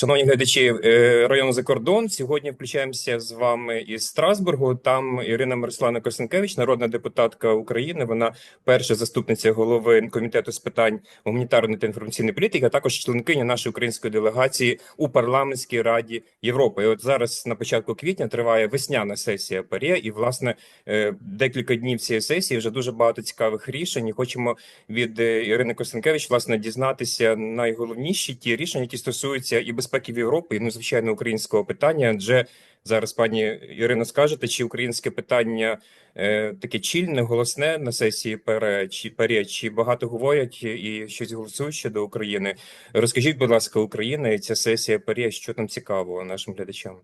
Шановні глядачі е, району за кордон. Сьогодні включаємося з вами із Страсбургу. Там Ірина Мирославна Косенкевич, народна депутатка України. Вона перша заступниця голови комітету з питань гуманітарної та інформаційної політики, а також членкиня нашої української делегації у парламентській раді Європи. І от зараз на початку квітня триває весняна сесія ПАРЄ, і власне е, декілька днів цієї сесії вже дуже багато цікавих рішень. І Хочемо від е, Ірини Косенкевич власне дізнатися найголовніші ті рішення, які стосуються і безпеки в Європі, і ну звичайно українського питання. Адже зараз пані Ірина скажете, чи українське питання е, таке чільне, голосне на сесії пере, чи пере, чи багато говорять і щось голосують щодо України. Розкажіть, будь ласка, Україна і ця сесія пере, що там цікавого нашим глядачам?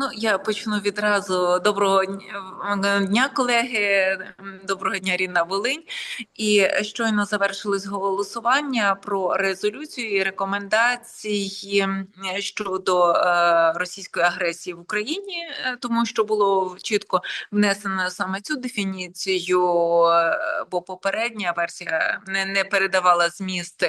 Ну, я почну відразу. Доброго дня- колеги. Доброго дня, рідна Волинь. І щойно завершилось голосування про резолюцію і рекомендації щодо е, російської агресії в Україні, е, тому що було чітко внесено саме цю дефініцію, е, бо попередня версія не, не передавала зміст,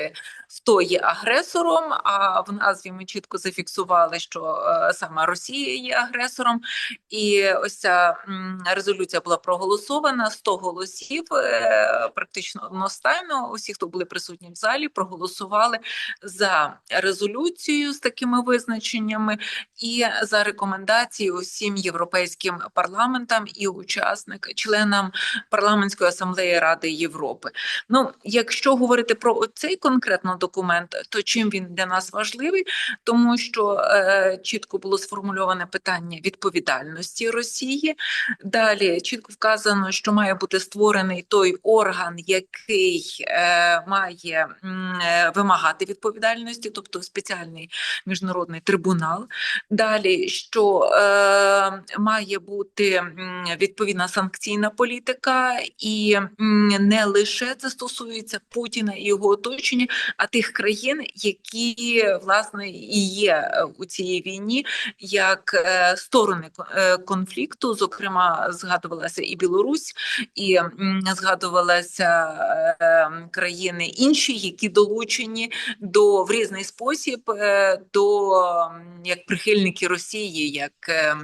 хто є агресором. А в назві ми чітко зафіксували, що саме Росія є агресором. І ось ця резолюція була проголосована 100 голосів, е, практично одностайно. Усі, хто були присутні в залі, проголосували за резолюцію з такими визначеннями і за рекомендації усім європейським парламентам і учасник членам парламентської асамблеї Ради Європи. Ну, якщо говорити про цей конкретно документ, то чим він для нас важливий? Тому що е, чітко було сформульоване питання відповідальності Росії. Далі чітко вказано, що має бути створений той орган, який е, має е, вимагати відповідальності, тобто спеціальний міжнародний трибунал. Далі, що е, має бути відповідна санкційна політика, і не лише це стосується Путіна і його оточення, а тих країн, які власне і є е, у цій війні як сторони е, конфлікту. Зокрема, згадувалася і Білорусь, і згадувалися е, країни інші, які долучені до в різний спосіб е, до як прихильники Росії, як е,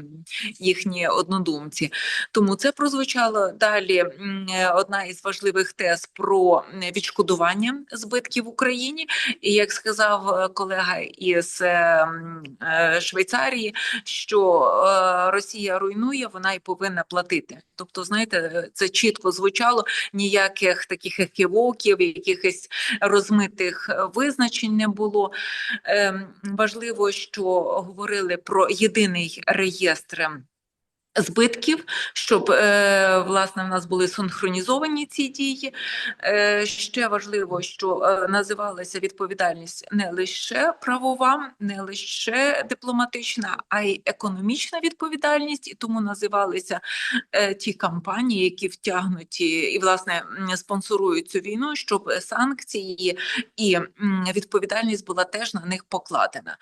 їхні однодумці. Тому це прозвучало далі. е, Одна із важливих тез про відшкодування збитків в Україні. І як сказав е, колега із е, е, Швейцарії, що е, Росія руйнує, вона і повинна платити. Тобто, знаєте, е, це чітко звучало ніяких таких еківоків, якихось розмитих е, визначень не було. Ем, Важливо, що говорили про єдиний реєстр. Збитків, щоб е, власне в нас були синхронізовані ці дії. Е, ще важливо, що е, називалася відповідальність не лише правова, не лише дипломатична, а й економічна відповідальність, і тому називалися ті кампанії, які втягнуті і власне спонсорують цю війну, щоб санкції і відповідальність була теж на них покладена.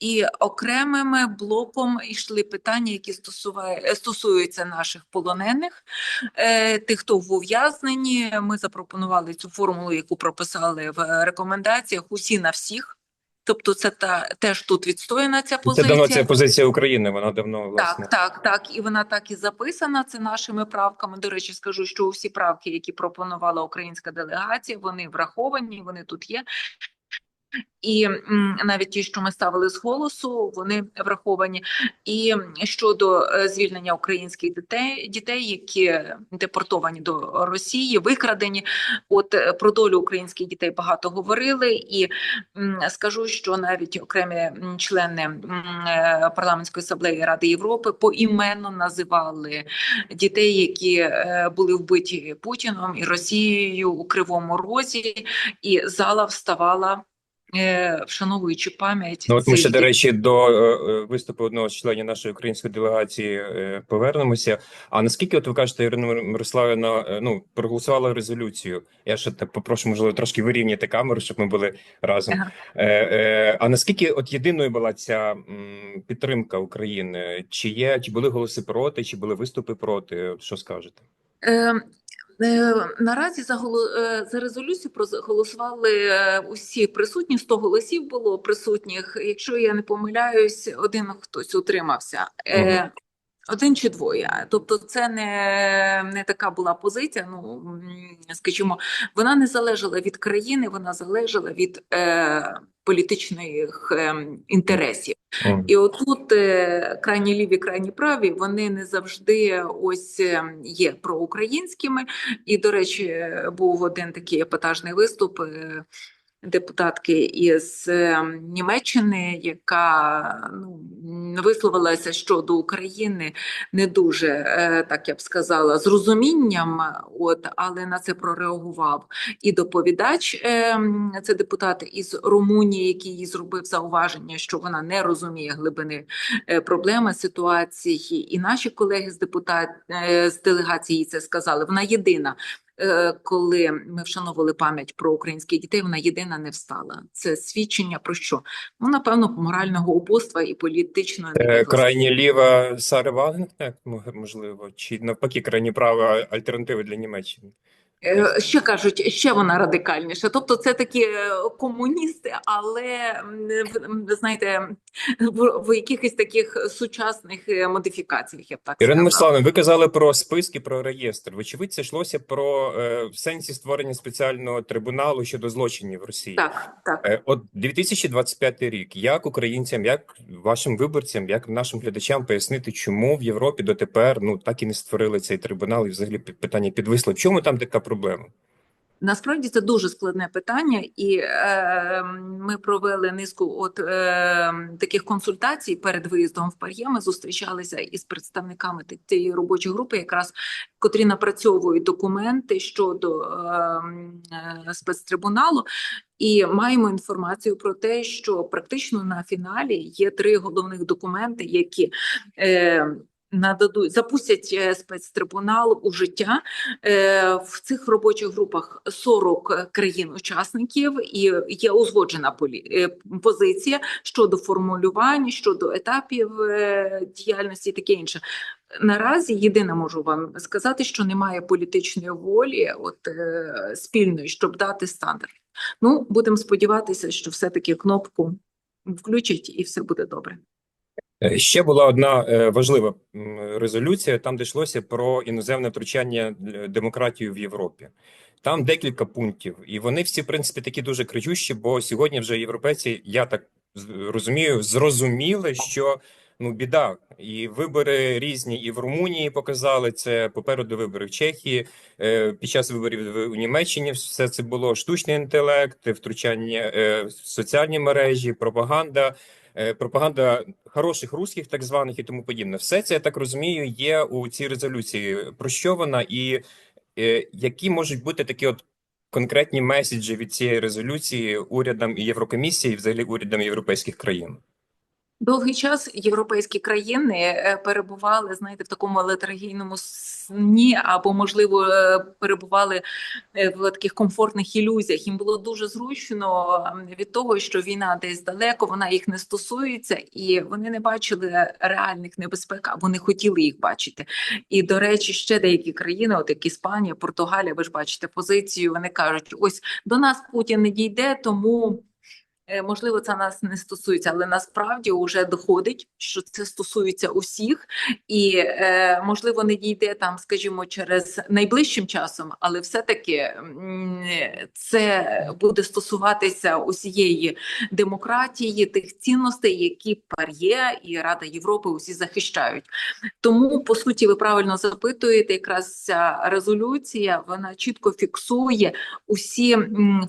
І окремим блоком йшли питання, які стосува- стосуються наших полонених, е, тих, хто в ув'язненні. Ми запропонували цю формулу, яку прописали в рекомендаціях. Усі на всіх. Тобто, це та теж тут відстояна ця Це позиція. давно ця позиція України. Вона давно власне. Так, так, так, і вона так і записана. Це нашими правками. До речі, скажу, що усі правки, які пропонувала українська делегація, вони враховані, вони тут є. І навіть ті, що ми ставили з голосу, вони враховані. І щодо е, звільнення українських дітей, дітей, які депортовані до Росії, викрадені. От е, про долю українських дітей багато говорили, і скажу, що навіть окремі члени е, парламентської асамблеї Ради Європи поіменно називали дітей, які були вбиті Путіном і Росією у Кривому Розі, і зала вставала. Е, Вшановуючи пам'ять Ну, от ми ще, до речі, до е, е, виступу одного з членів нашої української делегації е, повернемося. А наскільки, от ви кажете, Ірина Мир- Мирославівна, е, ну, проголосувала резолюцію? Я ще так попрошу, можливо, трошки вирівняти камеру, щоб ми були разом. Ага. Е, е, а наскільки от єдиною була ця м, підтримка України? Чи є, чи були голоси проти, чи були виступи проти? От Що скажете? Е, Наразі за голо- е, за резолюцію проголосували е, усі присутні. 100 голосів було присутніх. Якщо я не помиляюсь, один хтось утримався. Е, Мгм. Один чи двоє. Тобто, це не, не така була позиція. Ну скажімо, вона не залежала від країни, вона залежала від е, політичних е, інтересів. Мгм. І отут е, крайні ліві, крайні праві, вони не завжди ось е, є проукраїнськими. І, до речі, був один такий епатажний виступ е, депутатки із е, Німеччини, яка ну, висловилася щодо України не дуже, е, так я б сказала, з розумінням, от, але на це прореагував і доповідач, е, це депутат із Румунії, який зробив зауваження, що вона не розуміє глибини е, проблеми ситуації. І наші колеги з депутат е, з делегації це сказали. Вона єдина. Е, Коли ми вшановували пам'ять про українських дітей, вона єдина не встала. Це свідчення про що? Ну, напевно, морального убоства і політичної Е. Крайні ліва Сара Вагнер, можливо, чи навпаки крайні права альтернативи для Німеччини. Е, Ще кажуть, ще вона радикальніша. Тобто, це такі е, комуністи, але в- знаєте, в, в якихось таких сучасних е, модифікаціях, я б так Ірина. Мирославовна, ви казали про списки, про реєстр. Вочевидь, це йшлося про е, в сенсі створення спеціального трибуналу щодо злочинів Росії. Так, так. Е, От 2025 рік. Як українцям, як вашим виборцям, як нашим глядачам пояснити, чому в Європі дотепер ну так і не створили цей трибунал, і взагалі питання підвисло. В чому там така проблема? Насправді це дуже складне питання, і е, ми провели низку от е, таких консультацій перед виїздом в Пар'є. Ми зустрічалися із представниками ті- цієї робочої групи, якраз котрі напрацьовують документи щодо е, е, спецтрибуналу. І маємо інформацію про те, що практично на фіналі є три головних документи, які е, нададуть запустять е, спецтрибунал у життя. Е, В цих робочих групах 40 країн-учасників і є узгоджена е, позиція щодо формулювань, щодо етапів е, діяльності і таке інше. Наразі єдине можу вам сказати, що немає політичної волі, от е, спільної, щоб дати стандарт. Ну, будемо сподіватися, що все-таки кнопку включать і все буде добре. Е, Ще була одна е, важлива резолюція, там де йшлося про іноземне втручання е, демократію в Європі. Там декілька пунктів, і вони всі, в принципі, такі дуже кричущі, бо сьогодні вже європейці, я так розумію, зрозуміли, що ну біда, і вибори різні, і в Румунії показали це. Попереду вибори в Чехії. Під час виборів у Німеччині все це було штучний інтелект, втручання соціальні мережі, пропаганда. Е, пропаганда хороших русських, так званих і тому подібне. Все це я так розумію, є у цій резолюції. Про що вона і е, які можуть бути такі от конкретні меседжі від цієї резолюції урядам і Єврокомісії, і взагалі урядам європейських країн? Довгий час європейські країни е, перебували, знаєте, в такому летаргійному сні, або, можливо, е, перебували е, в таких комфортних ілюзіях. Їм було дуже зручно від того, що війна десь далеко, вона їх не стосується, і вони не бачили реальних небезпек, або не хотіли їх бачити. І, до речі, ще деякі країни, от як Іспанія, Португалія, ви ж бачите позицію. Вони кажуть: ось до нас Путін не дійде, тому. Е, Можливо, це нас не стосується, але насправді вже доходить, що це стосується усіх, і е, можливо не дійде там, скажімо, через найближчим часом, але все-таки це буде стосуватися усієї демократії, тих цінностей, які ПАРЄ і Рада Європи усі захищають. Тому, по суті, ви правильно запитуєте, якраз ця резолюція вона чітко фіксує усі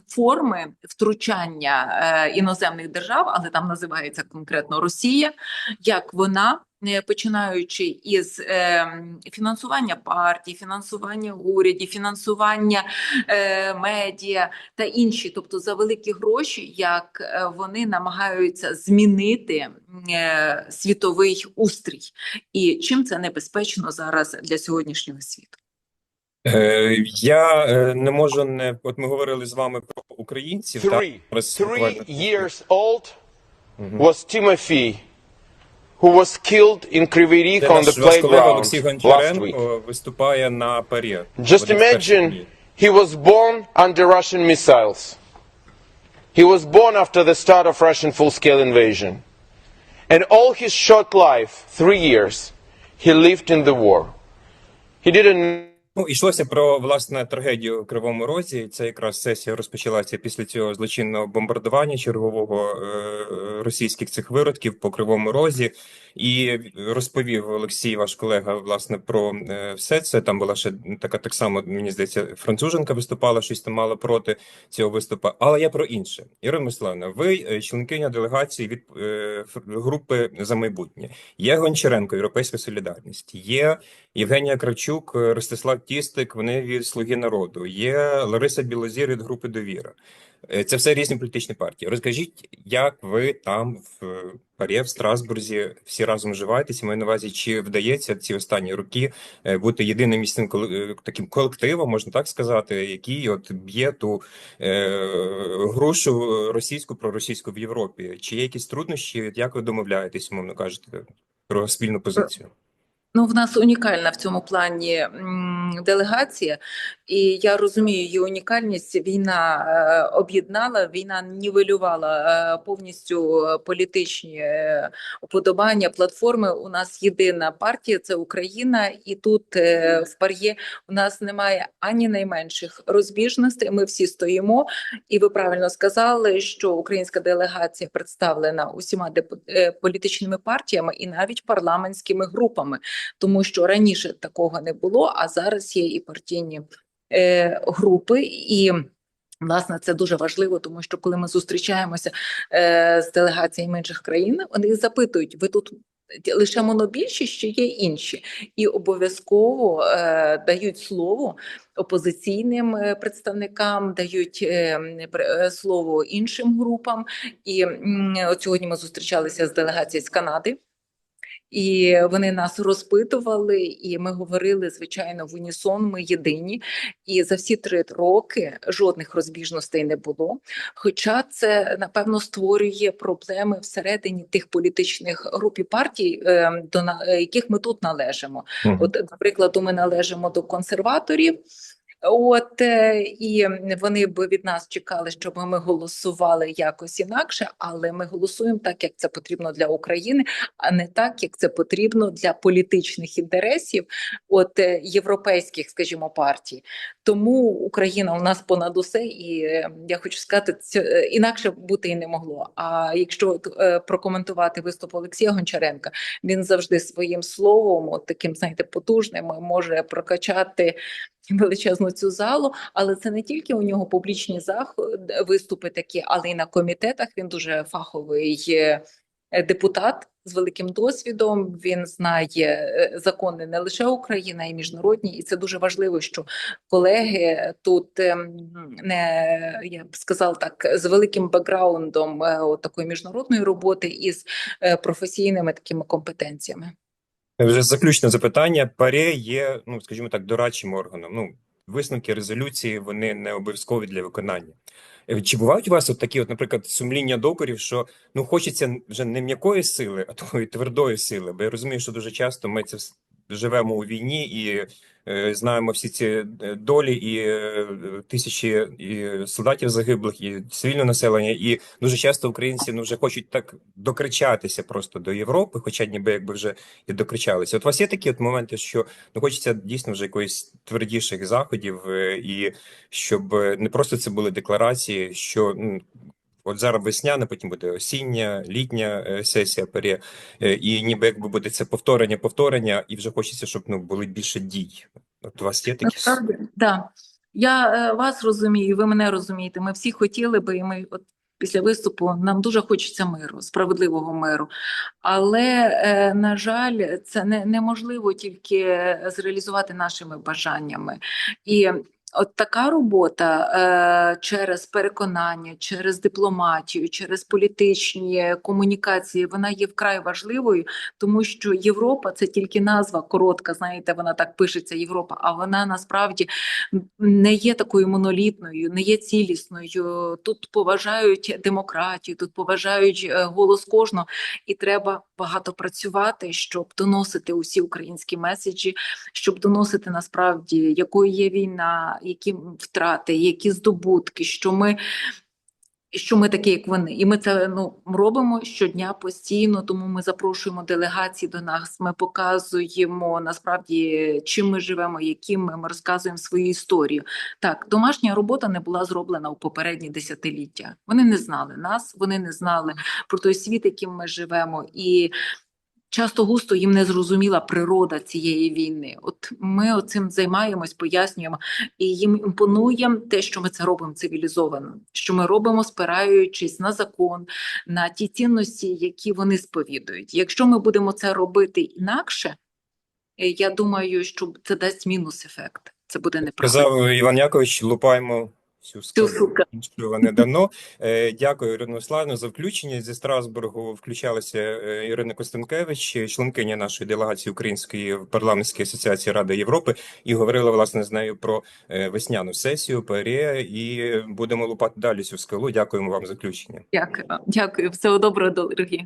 форми втручання е, іноземних держав, але там називається конкретно Росія, як вона. е, Починаючи із е, фінансування партій, фінансування урядів, фінансування е, медіа та інші, тобто за великі гроші, як е, вони намагаються змінити е, світовий устрій, і чим це небезпечно зараз для сьогоднішнього світу. Е, я е, не можу не от ми говорили з вами про українців. так? Three, Зараз three буквально- years old Мгм. was Timothy who was killed in Kryvyi Rih Це on the наш ваш колега playground Олексій last week. Гончаренко виступає на парі. Just imagine he was born under Russian missiles. He was born after the start of Russian full-scale invasion. And all his short life, three years, he lived in the war. He didn't Ну, йшлося про власне трагедію в Кривому Розі. Це якраз сесія розпочалася після цього злочинного бомбардування чергового е, російських цих виродків по Кривому Розі. І розповів Олексій, ваш колега, власне, про е, все це. Там була ще така так само, мені здається, француженка виступала, щось там мала проти цього виступу. Але я про інше. Ірина Миславна, ви е, членкиня делегації від е, групи за майбутнє. Є Гончаренко, Європейська Солідарність, є Євгенія Кравчук, е, Ростислав Тістик, вони від Слуги народу. Є Лариса Білозір від групи Довіра. Е, Це все різні політичні партії. Розкажіть, як ви там в Парі, в Страсбурзі всі разом вживаєтеся? Маю на увазі, чи вдається ці останні роки е, бути єдиним місцем е, таким колективом, можна так сказати, який от б'є ту е, грушу російську проросійську в Європі? Чи є якісь труднощі? Як ви домовляєтесь, умовно кажете, про спільну позицію? Ну, в нас унікальна в цьому плані делегація, і я розумію її унікальність. Війна е, об'єднала, війна нівелювала е, повністю е, політичні уподобання, платформи. У нас єдина партія це Україна, і тут в Пар'є у нас немає ані найменших розбіжностей. Ми всі стоїмо, і ви правильно сказали, що українська делегація представлена усіма е, політичними партіями і навіть парламентськими групами тому що раніше такого не було, а зараз є і партійні е, групи і. Власне, це дуже важливо, тому що коли ми зустрічаємося е, з делегаціями інших країн, вони запитують: ви тут лише монобільшість, чи є інші, і обов'язково е, дають слово опозиційним е, представникам, дають е, е, слово іншим групам. І м, от сьогодні ми зустрічалися з делегацією з Канади. І вони нас розпитували, і ми говорили звичайно в унісон. Ми єдині, і за всі три роки жодних розбіжностей не було. Хоча це напевно створює проблеми всередині тих політичних груп і партій, е, до яких ми тут належимо. От, до прикладу, ми належимо до консерваторів. От е, і вони б від нас чекали, щоб ми голосували якось інакше, але ми голосуємо так, як це потрібно для України, а не так, як це потрібно для політичних інтересів, от е, європейських, скажімо, партій. Тому Україна у нас понад усе, і е, я хочу сказати, це інакше бути і не могло. А якщо прокоментувати виступ Олексія Гончаренка, він завжди своїм словом, от таким знаєте, потужним, може прокачати величезну цю залу, але це не тільки у нього публічні заходи, виступи такі, але й на комітетах. Він дуже фаховий е, депутат з великим досвідом. Він знає е, закони не лише України, а й міжнародні, і це дуже важливо, що колеги тут ем, не я б сказала так з великим бекграундом е, от такої міжнародної роботи і з е, професійними такими компетенціями. Вже заключне запитання. ПАРЄ є, ну скажімо так, дорадчим органом. Ну, висновки резолюції вони не обов'язкові для виконання. Е, Чи бувають у вас от такі, от, наприклад, сумління докорів, що ну хочеться вже не м'якої сили, а такої твердої сили? Бо я розумію, що дуже часто ми це живемо у війні і е, знаємо всі ці е, долі і е, тисячі і солдатів загиблих, і цивільне населення. І дуже часто українці ну вже хочуть так докричатися просто до Європи, хоча ніби якби вже і докричалися. От у вас є такі от моменти, що ну хочеться дійсно вже якоїсь твердіших заходів, і щоб не просто це були декларації, що ну, от зараз весняна, потім буде осіння, літня е, сесія ПАРЄ, е, і ніби якби буде це повторення, повторення, і вже хочеться, щоб ну були більше дій. От у вас є такі Насправді, да. Я е, вас розумію, ви мене розумієте. Ми всі хотіли би, і ми от після виступу нам дуже хочеться миру, справедливого миру. Але, е, на жаль, це не, неможливо тільки зреалізувати нашими бажаннями. І От така робота е, через переконання, через дипломатію, через політичні комунікації, вона є вкрай важливою, тому що Європа це тільки назва коротка, знаєте, вона так пишеться Європа, а вона насправді не є такою монолітною, не є цілісною. Тут поважають демократію, тут поважають е, голос кожного, і треба багато працювати, щоб доносити усі українські меседжі, щоб доносити насправді, якою є війна, які втрати, які здобутки, що ми. Що ми такі, як вони, і ми це ну робимо щодня постійно. Тому ми запрошуємо делегації до нас. Ми показуємо насправді, чим ми живемо, яким ми, ми розказуємо свою історію. Так, домашня робота не була зроблена у попередні десятиліття. Вони не знали нас, вони не знали про той світ, яким ми живемо, і часто густо їм не зрозуміла природа цієї війни. От ми цим займаємось, пояснюємо, і їм імпонує те, що ми це робимо цивілізовано, що ми робимо, спираючись на закон, на ті цінності, які вони сповідують. Якщо ми будемо це робити інакше, е, я думаю, що це дасть мінус ефект. Це буде неправильно. Казав Іван Якович, лупаємо всю сука. Нічого не дано. Е, Дякую, Ірина Владимировна, за включення. Зі Страсбургу включалася е, Ірина Костенкевич, членкиня нашої делегації Української парламентської асоціації Ради Європи, і говорила власне з нею про е, весняну сесію ПРЄ, і будемо лупати далі цю скалу. Дякуємо вам за включення. Дякую, дякую. Всього доброго, дорогі.